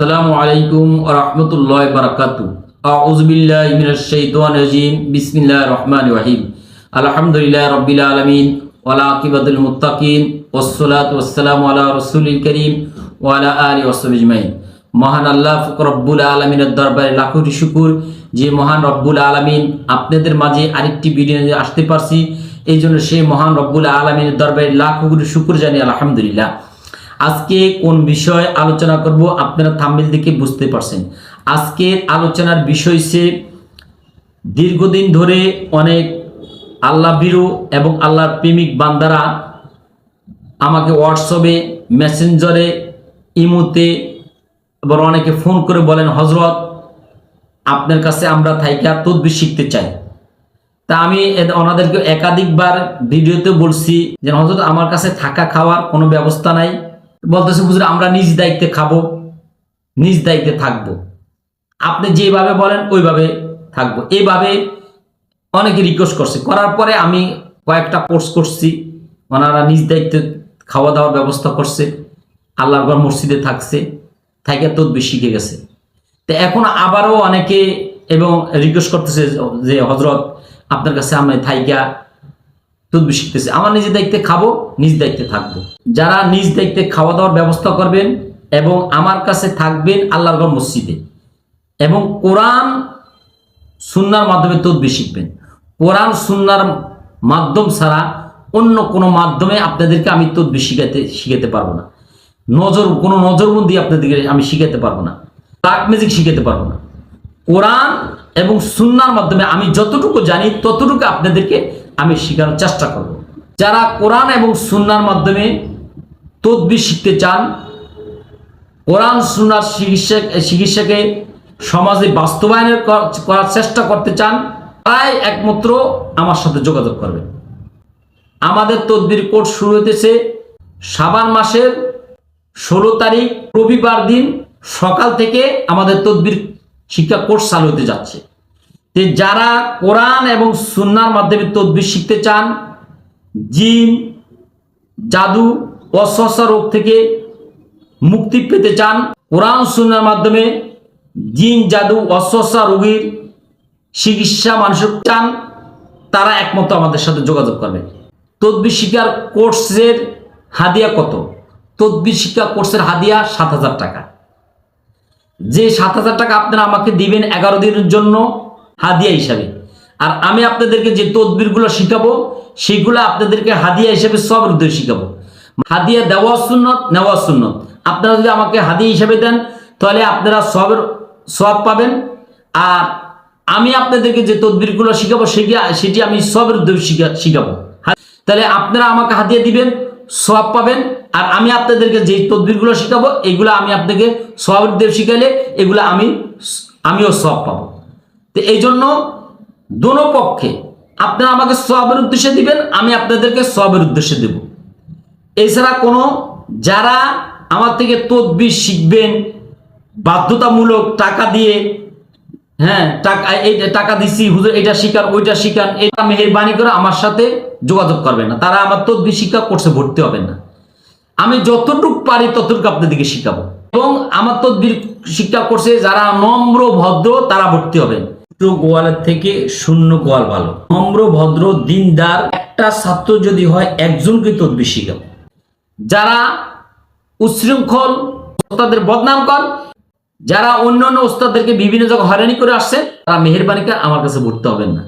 আসসালামু আলাইকুম রহমতুল্লাহ বারাকাতু আউজবিল্লাহ বিসমিল্লাহির রহিম। আলহামদুলিল্লাহ রাব্বিল আলামিন। ওয়ালা মহান আল্লাহ রব্বুল আলমিনের দরবারে লাখো কোটি শুকুর। যে মহান রব্বুল আলমিন আপনাদের মাঝে আরেকটি ভিডিও আসতে পারছি। এই জন্য সেই মহান রব্বুল আলমিনের দরবারে লাখো কোটি শুকুর জানি। আলহামদুলিল্লাহ। আজকে কোন বিষয় আলোচনা করব আপনারা থাম্বিল দেখে বুঝতে পারছেন। আজকের আলোচনার বিষয় সে দীর্ঘদিন ধরে অনেক আল্লাহ বিরু এবং আল্লাহর প্রেমিক বান্দারা আমাকে হোয়াটসঅ্যাপে মেসেঞ্জারে ইমোতে আবার অনেকে ফোন করে বলেন হজরত আপনার কাছে আমরা থাইকা তদবির শিখতে চাই। তা আমি ওনাদেরকে একাধিকবার ভিডিওতে বলছি যে হজরত আমার কাছে থাকা খাওয়ার কোনো ব্যবস্থা নাই। বলতেছে, হুজুর, আমরা নিজ দায়িত্বে খাব, নিজ দায়িত্বে থাকব। আপনি যেভাবে বলেন, ওইভাবে থাকব। এইভাবে অনেকে রিকোয়েস্ট করছে। করার পরে আমি কয়েকটা কোর্স করছি। ওনারা নিজ দায়িত্বে খাওয়া দাওয়ার ব্যবস্থা করছে। আল্লাহর মসজিদে থাকছে থাইকা তদবির শিখে গেছে। তো এখন আবারও অনেকে এবং রিকোয়েস্ট করতেছে যে হজরত আপনার কাছে আমি থাইকা তদবির শিখতেছে আমার নিজের দায়িত্বে খাব, নিজ দায়িত্বে থাকব। যারা নিজ দায়িত্বে খাওয়া দাওয়ার ব্যবস্থা করবেন এবং আমার কাছে থাকবেন আল্লাহর ঘর মসজিদে। এবং কোরআন, সুন্নার মাধ্যমে তদবির শিখবেন। কোরআন, সুন্নার মাধ্যম ছাড়া অন্য কোনো মাধ্যমে আপনাদেরকে আমি তদবির শিখাতে শিখাতে পারব না। নজর, কোনো নজরবন্দি আপনাদেরকে আমি শিখাতে পারব না। ব্ল্যাক ম্যাজিক শিখাতে পারব না। কোরআন এবং সুন্নার মাধ্যমে আমি যতটুকু জানি, ততটুকু আপনাদেরকে আমি শেখানোর চেষ্টা করব। যারা কোরআন এবং সুন্নার মাধ্যমে তদবির শিখতে চান, কোরআন, সুন্নার চিকিৎসা চিকিৎসাকে সমাজে বাস্তবায়নের করার চেষ্টা করতে চান, তারাই একমাত্র আমার সাথে যোগাযোগ করবেন আমাদের তদবির কোর্স শুরু হতেছে সাবান মাসের ষোলো তারিখ রবিবার দিন সকাল থেকে আমাদের তদবির শিক্ষা কোর্স চালু হতে যাচ্ছে। যে যারা কোরআন এবং সুন্নার মাধ্যমে তদবির শিখতে চান, জিন, জাদু অস্বস্থ রোগ থেকে মুক্তি পেতে চান, কোরআন সুন্নার মাধ্যমে জিন, জাদু অস্বস্থ রোগীর চিকিৎসা মানুষের চান, তারা একমাত্র আমাদের সাথে যোগাযোগ করবে। তদবির শিক্ষার কোর্সের হাদিয়া কত? তদবির শিক্ষা কোর্সের হাদিয়া সাত হাজার টাকা। যে সাত হাজার টাকা আপনারা আমাকে দিবেন এগারো দিনের জন্য হাদিয়া হিসাবে। আর আমি আপনাদেরকে যে তদবিরগুলো শিখাবো, সেগুলো আপনাদেরকে হাদিয়া হিসাবে সব উদ্দেশ্য শিখাবো। হাদিয়া দেওয়া সুন্নত, নেওয়া সুন্নত। আপনারা যদি আমাকে হাদিয়া হিসাবে দেন, তাহলে আপনারা সবের সব পাবেন। আর আমি আপনাদেরকে যে তদবিরগুলো শিখাবো সেটি আমি সবের শিখাবো। তাহলে আপনারা আমাকে হাদিয়া দিবেন সব পাবেন। আর আমি আপনাদেরকে যে তদবিরগুলো শিখাবো, এগুলো আমি আপনাকে সবের উদ্দেশ্য শিখাইলে, এগুলো আমি, আমিও সব পাবো। তো এই জন্য দোনো পক্ষে আপনারা আমাকে সবের উদ্দেশ্যে দিবেন, আমি আপনাদেরকে সবের উদ্দেশ্যে দেব। এছাড়া কোনো যারা আমার থেকে তদবির শিখবেন, বাধ্যতামূলক টাকা দিয়ে হ্যাঁ টাকা এই টাকা দিছি, হুজুর এটা শিকার ওইটা শিকার এটা মেহেরবানি করে আমার সাথে যোগাযোগ করবেন না। তারা আমার তদবির শিক্ষা কোর্সে ভর্তি হবেন না। আমি যতটুকু পারি ততটুকু আপনাদেরকে শিখাবো। এবং আমার তদবির শিক্ষা কোর্সে যারা নম্র, ভদ্র, তারা ভর্তি হবেন। গোয়ালের থেকে শূন্য গোয়াল ভালো। নম্র, ভদ্র, দিনদার, একটা ছাত্র যদি হয় একজনকে তদবির শিখাবো যারা উচ্ছৃঙ্খল ওস্তাদের বদনাম কর, যারা অন্য অন্য ওস্তাদদেরকে বিভিন্ন জায়গায় হয়রানি করে আসছে, তারা মেহরবানিকে আমার কাছে ভর্তি হবেন না।